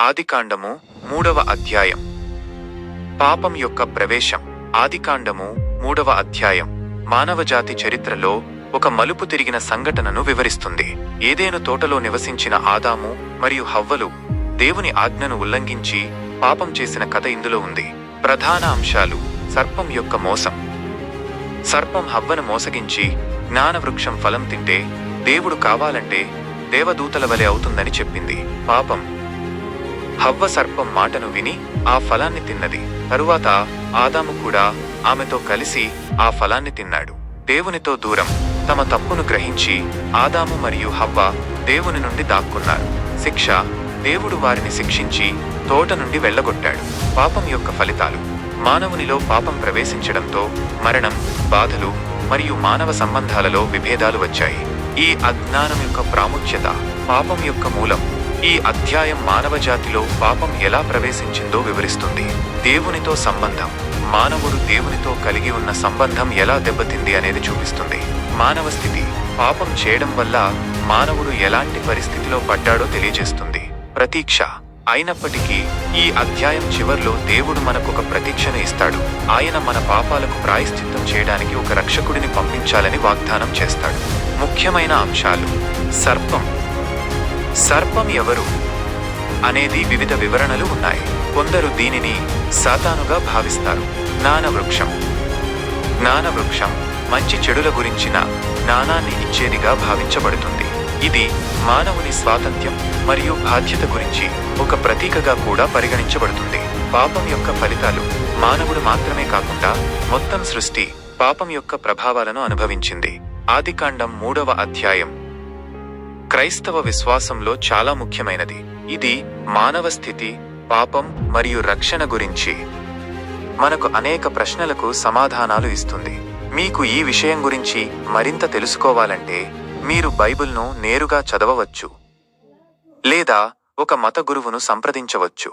ఆదికాండము మూడవ అధ్యాయం. పాపం యొక్క ప్రవేశం. ఆదికాండము మూడవ అధ్యాయం. మానవజాతి చరిత్రలో ఒక మలుపు తిరిగిన సంఘటనను వివరిస్తుంది. ఏదేను తోటలో నివసించిన ఆదాము మరియు హవ్వలు దేవుని ఆజ్ఞను ఉల్లంఘించి పాపం చేసిన కథ ఇందులో ఉంది. ప్రధాన అంశాలు సర్పం యొక్క మోసం. సర్పం హవ్వను మోసగించి జ్ఞానవృక్షం ఫలం తింటే దేవుడు కావాలంటే దేవదూతల వలె అవుతుందని చెప్పింది. పాపం హవ్వ సర్పం మాటను విని ఆ ఫలాన్ని తిన్నది. తరువాత ఆదాము కూడా ఆమెతో కలిసి ఆ ఫలాన్ని తిన్నాడు. దేవునితో దూరం తమ తప్పును గ్రహించి ఆదాము మరియు హవ్వ దేవుని నుండి దాక్కున్నారు. శిక్ష దేవుడు వారిని శిక్షించి తోట నుండి వెళ్ళగొట్టాడు. పాపం యొక్క ఫలితాలు. మానవునిలో పాపం ప్రవేశించడంతో మరణం బాధలు మరియు మానవ సంబంధాలలో విభేదాలు వచ్చాయి. ఈ అజ్ఞానం యొక్క ప్రాముఖ్యత పాపం యొక్క మూలం. ఈ అధ్యాయం మానవ జాతిలో పాపం ఎలా ప్రవేశించిందో వివరిస్తుంది. దేవునితో సంబంధం. మానవుడు దేవునితో కలిగి ఉన్న సంబంధం ఎలా దెబ్బతింది అనేది చూపిస్తుంది. మానవ స్థితి. పాపం చేయడం వల్ల మానవుడు ఎలాంటి పరిస్థితిలో పడ్డాడో తెలియజేస్తుంది. ప్రతీక్ష. అయినప్పటికీ ఈ అధ్యాయం చివర్లో దేవుడు మనకొక ప్రతీక్షను ఇస్తాడు. ఆయన మన పాపాలకు ప్రాయశ్చిత్తం చేయడానికి ఒక రక్షకుడిని పంపించాలని వాగ్దానం చేస్తాడు. ముఖ్యమైన అంశాలు. సర్పం. సర్పం ఎవరు అనేది వివిధ వివరణలు ఉన్నాయి. కొందరు దీనిని సాతానుగా భావిస్తారు. జ్ఞానవృక్షం. జ్ఞానవృక్షం మంచి చెడుల గురించిన జ్ఞానాన్ని ఇచ్చేదిగా భావించబడుతుంది. ఇది మానవుని స్వాతంత్ర్యం మరియు బాధ్యత గురించి ఒక ప్రతీకగా కూడా పరిగణించబడుతుంది. పాపం యొక్క ఫలితాలు మానవుడు మాత్రమే కాకుండా మొత్తం సృష్టి పాపం యొక్క ప్రభావాలను అనుభవించింది. ఆదికాండం మూడవ అధ్యాయం క్రైస్తవ విశ్వాసంలో చాలా ముఖ్యమైనది. ఇది మానవ స్థితి పాపం మరియు రక్షణ గురించి మనకు అనేక ప్రశ్నలకు సమాధానాలు ఇస్తుంది. మీకు ఈ విషయం గురించి మరింత తెలుసుకోవాలంటే మీరు బైబిల్ను నేరుగా చదవవచ్చు. లేదా ఒక మత గురువును సంప్రదించవచ్చు.